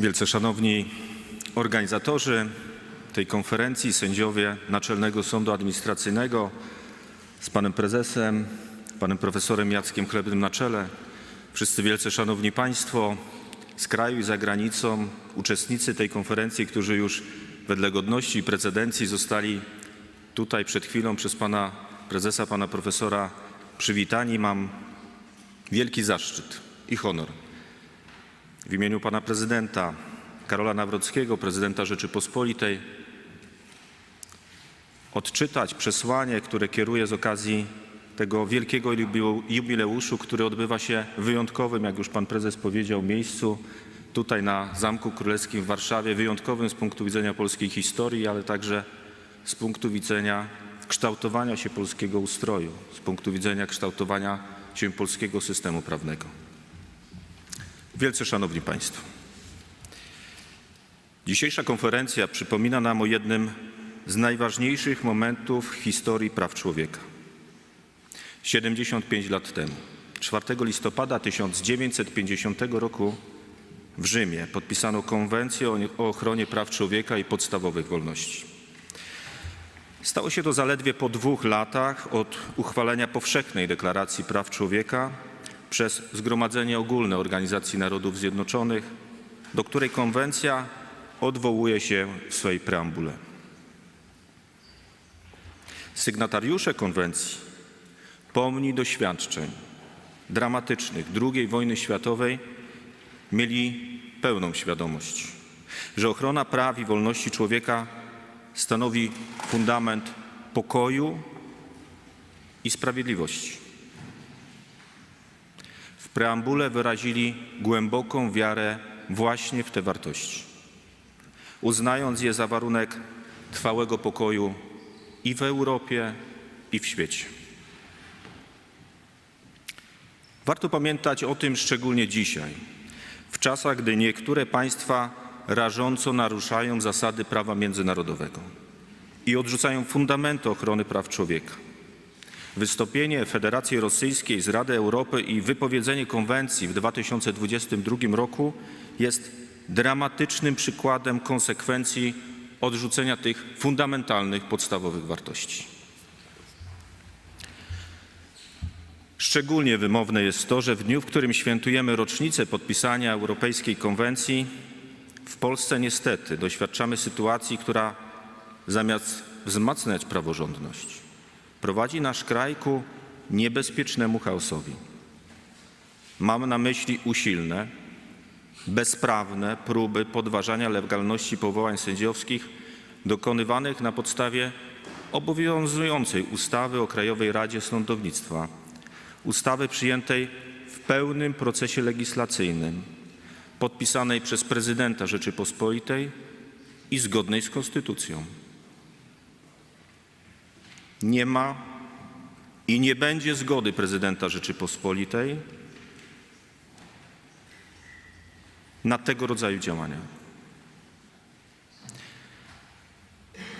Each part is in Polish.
Wielce szanowni organizatorzy tej konferencji, sędziowie Naczelnego Sądu Administracyjnego z panem prezesem, panem profesorem Jackiem Chlebnym na czele, wszyscy wielce szanowni państwo z kraju i za granicą, uczestnicy tej konferencji, którzy już wedle godności i precedencji zostali tutaj przed chwilą przez pana prezesa, pana profesora przywitani. Mam wielki zaszczyt i honor w imieniu pana prezydenta Karola Nawrockiego, prezydenta Rzeczypospolitej, odczytać przesłanie, które kieruję z okazji tego wielkiego jubileu- jubileuszu, który odbywa się w wyjątkowym, jak już pan prezes powiedział, miejscu, tutaj na Zamku Królewskim w Warszawie, wyjątkowym z punktu widzenia polskiej historii, ale także z punktu widzenia kształtowania się polskiego ustroju, z punktu widzenia kształtowania się polskiego systemu prawnego. Wielce Szanowni Państwo, dzisiejsza konferencja przypomina nam o jednym z najważniejszych momentów w historii praw człowieka. 75 lat temu, 4 listopada 1950 roku w Rzymie podpisano konwencję o nie- o ochronie praw człowieka i podstawowych wolności. Stało się to zaledwie po dwóch latach od uchwalenia powszechnej deklaracji praw człowieka przez Zgromadzenie Ogólne Organizacji Narodów Zjednoczonych, do której konwencja odwołuje się w swej preambule. Sygnatariusze konwencji, pomni doświadczeń dramatycznych II wojny światowej, mieli pełną świadomość, że ochrona praw i wolności człowieka stanowi fundament pokoju i sprawiedliwości. Preambule wyrazili głęboką wiarę właśnie w te wartości, uznając je za warunek trwałego pokoju i w Europie, i w świecie. Warto pamiętać o tym szczególnie dzisiaj, w czasach, gdy niektóre państwa rażąco naruszają zasady prawa międzynarodowego i odrzucają fundamenty ochrony praw człowieka. Wystąpienie Federacji Rosyjskiej z Rady Europy i wypowiedzenie konwencji w 2022 roku jest dramatycznym przykładem konsekwencji odrzucenia tych fundamentalnych, podstawowych wartości. Szczególnie wymowne jest to, że w dniu, w którym świętujemy rocznicę podpisania Europejskiej Konwencji, w Polsce niestety doświadczamy sytuacji, która zamiast wzmacniać praworządność, prowadzi nasz kraj ku niebezpiecznemu chaosowi. Mam na myśli usilne, bezprawne próby podważania legalności powołań sędziowskich dokonywanych na podstawie obowiązującej ustawy o Krajowej Radzie Sądownictwa, ustawy przyjętej w pełnym procesie legislacyjnym, podpisanej przez prezydenta Rzeczypospolitej i zgodnej z konstytucją. Nie ma i nie będzie zgody prezydenta Rzeczypospolitej na tego rodzaju działania.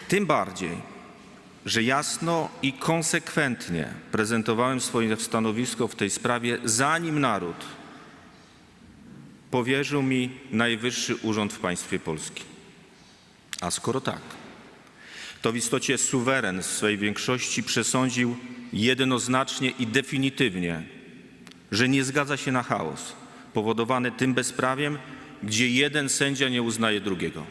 Tym bardziej, że jasno i konsekwentnie prezentowałem swoje stanowisko w tej sprawie, zanim naród powierzył mi najwyższy urząd w państwie polskim. A skoro tak, to w istocie suweren w swej większości przesądził jednoznacznie i definitywnie, że nie zgadza się na chaos powodowany tym bezprawiem, gdzie jeden sędzia nie uznaje drugiego.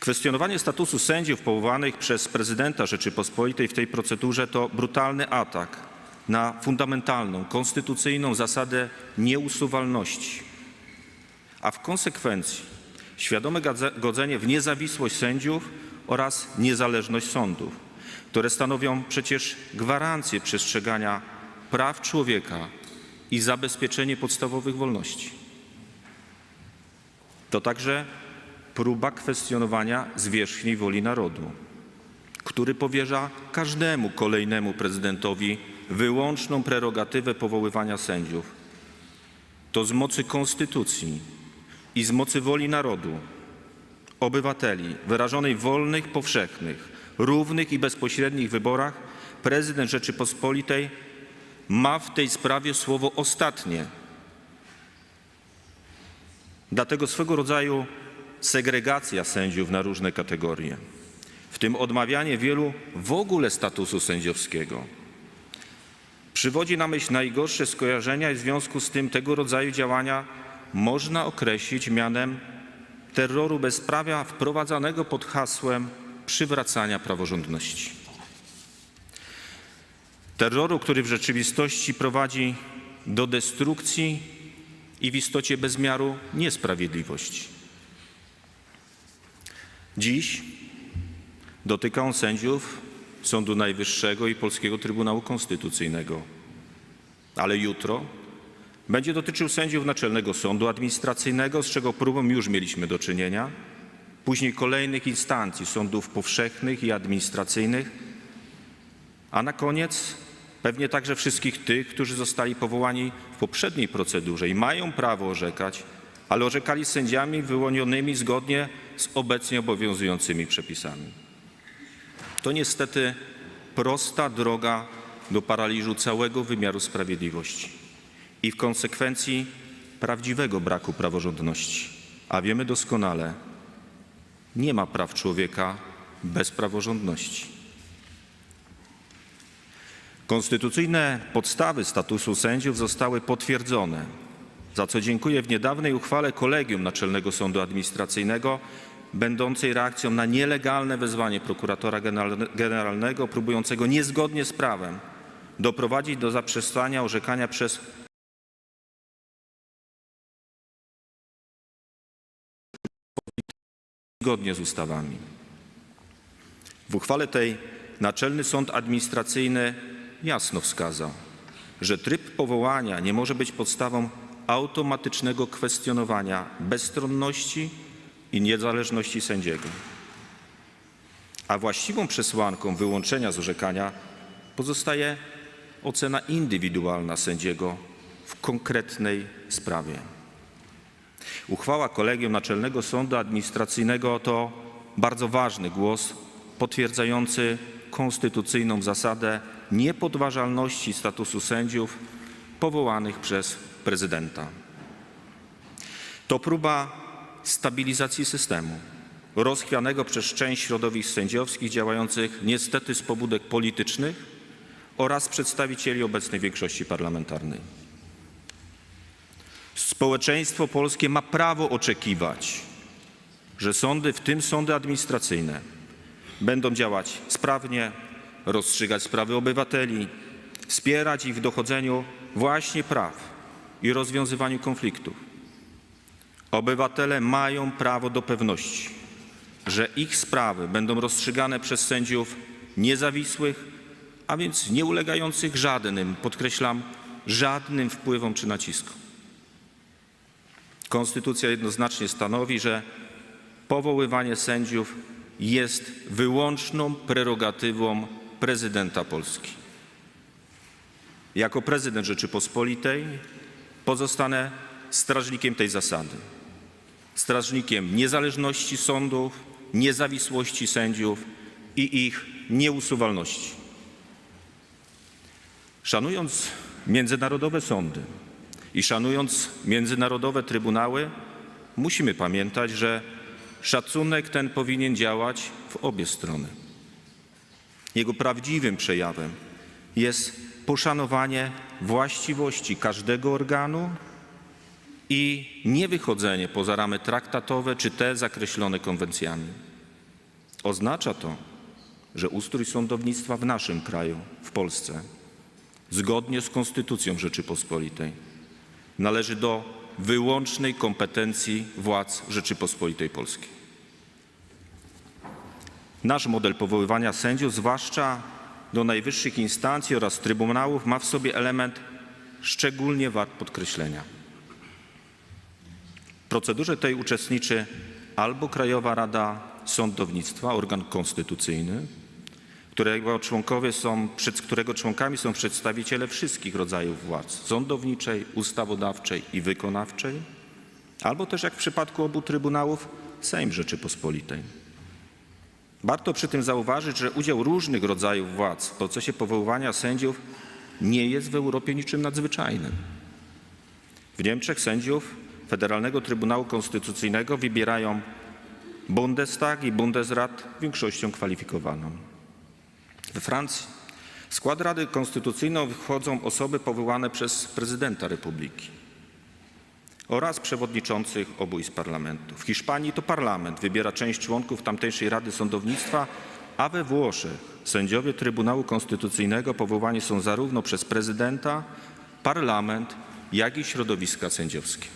Kwestionowanie statusu sędziów powołanych przez prezydenta Rzeczypospolitej w tej procedurze to brutalny atak na fundamentalną, konstytucyjną zasadę nieusuwalności, a w konsekwencji świadome godzenie w niezawisłość sędziów oraz niezależność sądów, które stanowią przecież gwarancję przestrzegania praw człowieka i zabezpieczenie podstawowych wolności. To także próba kwestionowania zwierzchniej woli narodu, który powierza każdemu kolejnemu prezydentowi wyłączną prerogatywę powoływania sędziów. To z mocy konstytucji i z mocy woli narodu, obywateli, wyrażonej w wolnych, powszechnych, równych i bezpośrednich wyborach, prezydent Rzeczypospolitej ma w tej sprawie słowo ostatnie. Dlatego swego rodzaju segregacja sędziów na różne kategorie, w tym odmawianie wielu w ogóle statusu sędziowskiego, przywodzi na myśl najgorsze skojarzenia i w związku z tym tego rodzaju działania można określić mianem terroru bezprawia wprowadzanego pod hasłem przywracania praworządności. Terroru, który w rzeczywistości prowadzi do destrukcji i w istocie bezmiaru niesprawiedliwości. Dziś dotyka on sędziów Sądu Najwyższego i Polskiego Trybunału Konstytucyjnego, ale jutro będzie dotyczył sędziów Naczelnego Sądu Administracyjnego, z czego próbą już mieliśmy do czynienia, później kolejnych instancji sądów powszechnych i administracyjnych, a na koniec pewnie także wszystkich tych, którzy zostali powołani w poprzedniej procedurze i mają prawo orzekać, ale orzekali sędziami wyłonionymi zgodnie z obecnie obowiązującymi przepisami. To niestety prosta droga do paraliżu całego wymiaru sprawiedliwości i w konsekwencji prawdziwego braku praworządności. A wiemy doskonale, nie ma praw człowieka bez praworządności. Konstytucyjne podstawy statusu sędziów zostały potwierdzone, za co dziękuję w niedawnej uchwale Kolegium Naczelnego Sądu Administracyjnego, będącej reakcją na nielegalne wezwanie prokuratora generalnego próbującego niezgodnie z prawem doprowadzić do zaprzestania orzekania przez zgodnie z ustawami. W uchwale tej Naczelny Sąd Administracyjny jasno wskazał, że tryb powołania nie może być podstawą automatycznego kwestionowania bezstronności i niezależności sędziego. A właściwą przesłanką wyłączenia z orzekania pozostaje ocena indywidualna sędziego w konkretnej sprawie. Uchwała Kolegium Naczelnego Sądu Administracyjnego to bardzo ważny głos potwierdzający konstytucyjną zasadę niepodważalności statusu sędziów powołanych przez prezydenta. To próba stabilizacji systemu, rozchwianego przez część środowisk sędziowskich działających niestety z pobudek politycznych oraz przedstawicieli obecnej większości parlamentarnej. Społeczeństwo polskie ma prawo oczekiwać, że sądy, w tym sądy administracyjne, będą działać sprawnie, rozstrzygać sprawy obywateli, wspierać ich w dochodzeniu właśnie praw i rozwiązywaniu konfliktów. Obywatele mają prawo do pewności, że ich sprawy będą rozstrzygane przez sędziów niezawisłych, a więc nie ulegających żadnym, podkreślam, żadnym wpływom czy naciskom. Konstytucja jednoznacznie stanowi, że powoływanie sędziów jest wyłączną prerogatywą prezydenta Polski. Jako prezydent Rzeczypospolitej pozostanę strażnikiem tej zasady, strażnikiem niezależności sądów, niezawisłości sędziów i ich nieusuwalności. Szanując międzynarodowe sądy i szanując międzynarodowe trybunały, musimy pamiętać, że szacunek ten powinien działać w obie strony. Jego prawdziwym przejawem jest poszanowanie właściwości każdego organu i niewychodzenie poza ramy traktatowe czy te zakreślone konwencjami. Oznacza to, że ustrój sądownictwa w naszym kraju, w Polsce, zgodnie z Konstytucją Rzeczypospolitej, należy do wyłącznej kompetencji władz Rzeczypospolitej Polskiej. Nasz model powoływania sędziów, zwłaszcza do najwyższych instancji oraz trybunałów, ma w sobie element szczególnie wart podkreślenia. W procedurze tej uczestniczy albo Krajowa Rada Sądownictwa, organ konstytucyjny, którego członkowie są, którego członkami są przedstawiciele wszystkich rodzajów władz sądowniczej, ustawodawczej i wykonawczej, albo też jak w przypadku obu trybunałów Sejm Rzeczypospolitej. Warto przy tym zauważyć, że udział różnych rodzajów władz w procesie powoływania sędziów nie jest w Europie niczym nadzwyczajnym. W Niemczech sędziów Federalnego Trybunału Konstytucyjnego wybierają Bundestag i Bundesrat większością kwalifikowaną. We Francji w skład Rady Konstytucyjnej wchodzą osoby powołane przez prezydenta Republiki oraz przewodniczących obu izb parlamentu. W Hiszpanii to parlament wybiera część członków tamtejszej Rady Sądownictwa, a we Włoszech sędziowie Trybunału Konstytucyjnego powołani są zarówno przez prezydenta, parlament, jak i środowiska sędziowskie.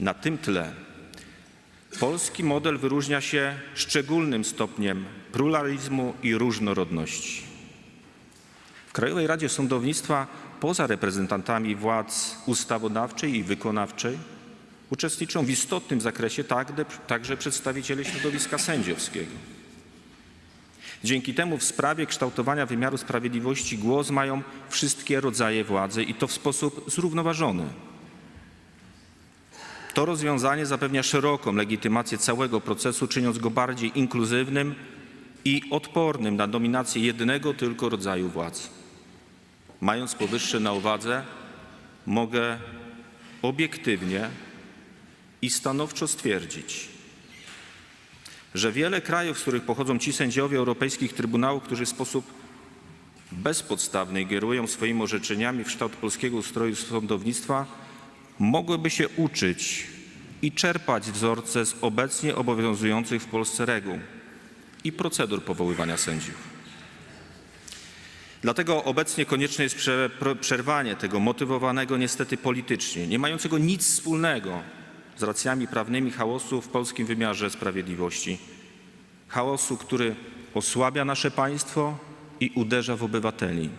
Na tym tle polski model wyróżnia się szczególnym stopniem pluralizmu i różnorodności. W Krajowej Radzie Sądownictwa poza reprezentantami władz ustawodawczej i wykonawczej uczestniczą w istotnym zakresie także przedstawiciele środowiska sędziowskiego. Dzięki temu w sprawie kształtowania wymiaru sprawiedliwości głos mają wszystkie rodzaje władzy i to w sposób zrównoważony. To rozwiązanie zapewnia szeroką legitymację całego procesu, czyniąc go bardziej inkluzywnym i odpornym na dominację jednego tylko rodzaju władzy. Mając powyższe na uwadze, mogę obiektywnie i stanowczo stwierdzić, że wiele krajów, z których pochodzą ci sędziowie europejskich trybunałów, którzy w sposób bezpodstawny ingerują swoimi orzeczeniami w kształt polskiego ustroju sądownictwa, mogłyby się uczyć i czerpać wzorce z obecnie obowiązujących w Polsce reguł i procedur powoływania sędziów. Dlatego obecnie konieczne jest przerwanie tego motywowanego niestety politycznie, nie mającego nic wspólnego z racjami prawnymi chaosu w polskim wymiarze sprawiedliwości. Chaosu, który osłabia nasze państwo i uderza w obywateli.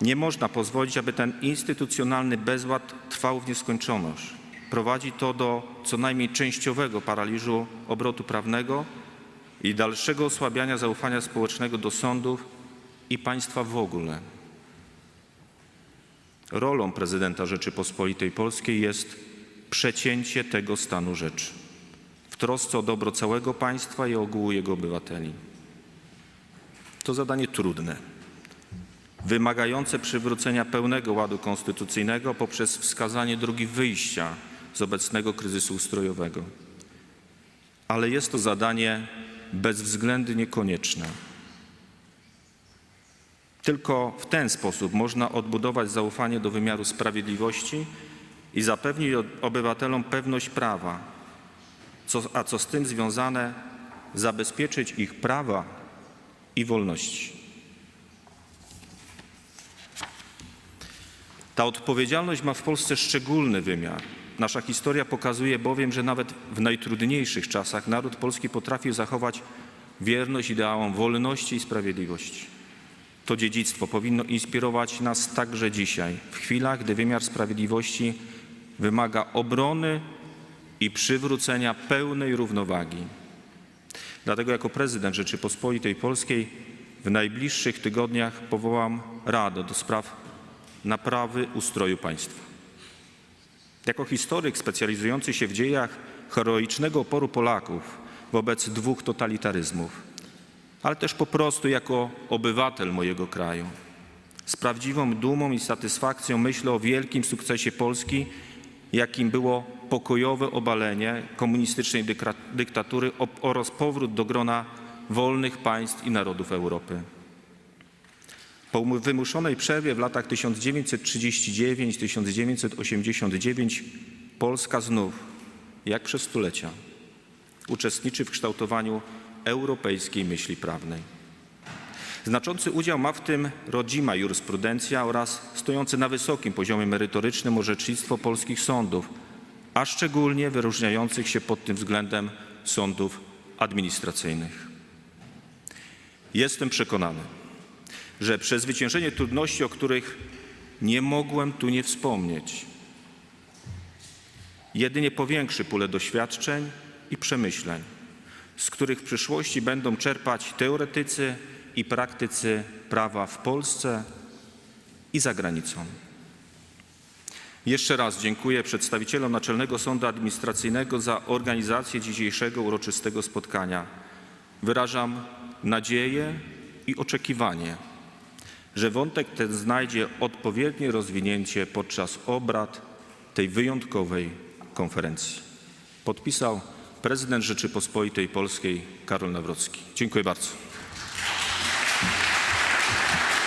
Nie można pozwolić, aby ten instytucjonalny bezład trwał w nieskończoność. Prowadzi to do co najmniej częściowego paraliżu obrotu prawnego i dalszego osłabiania zaufania społecznego do sądów i państwa w ogóle. Rolą prezydenta Rzeczypospolitej Polskiej jest przecięcie tego stanu rzeczy w trosce o dobro całego państwa i ogółu jego obywateli. To zadanie trudne, wymagające przywrócenia pełnego ładu konstytucyjnego poprzez wskazanie drogi wyjścia z obecnego kryzysu ustrojowego. Ale jest to zadanie bezwzględnie konieczne. Tylko w ten sposób można odbudować zaufanie do wymiaru sprawiedliwości i zapewnić obywatelom pewność prawa, co, a co z tym związane, zabezpieczyć ich prawa i wolności. Ta odpowiedzialność ma w Polsce szczególny wymiar. Nasza historia pokazuje bowiem, że nawet w najtrudniejszych czasach naród polski potrafił zachować wierność ideałom wolności i sprawiedliwości. To dziedzictwo powinno inspirować nas także dzisiaj, w chwilach, gdy wymiar sprawiedliwości wymaga obrony i przywrócenia pełnej równowagi. Dlatego jako prezydent Rzeczypospolitej Polskiej w najbliższych tygodniach powołam Radę do spraw naprawy ustroju państwa. Jako historyk specjalizujący się w dziejach heroicznego oporu Polaków wobec dwóch totalitaryzmów, ale też po prostu jako obywatel mojego kraju. Z prawdziwą dumą i satysfakcją myślę o wielkim sukcesie Polski, jakim było pokojowe obalenie komunistycznej dyktatury oraz powrót do grona wolnych państw i narodów Europy. Po wymuszonej przerwie w latach 1939-1989 Polska znów, jak przez stulecia, uczestniczy w kształtowaniu europejskiej myśli prawnej. Znaczący udział ma w tym rodzima jurysprudencja oraz stojące na wysokim poziomie merytorycznym orzecznictwo polskich sądów, a szczególnie wyróżniających się pod tym względem sądów administracyjnych. Jestem przekonany, że przezwyciężenie trudności, o których nie mogłem tu nie wspomnieć, jedynie powiększy pulę doświadczeń i przemyśleń, z których w przyszłości będą czerpać teoretycy i praktycy prawa w Polsce i za granicą. Jeszcze raz dziękuję przedstawicielom Naczelnego Sądu Administracyjnego za organizację dzisiejszego uroczystego spotkania. Wyrażam nadzieję i oczekiwanie, że wątek ten znajdzie odpowiednie rozwinięcie podczas obrad tej wyjątkowej konferencji. Podpisał prezydent Rzeczypospolitej Polskiej Karol Nawrocki. Dziękuję bardzo.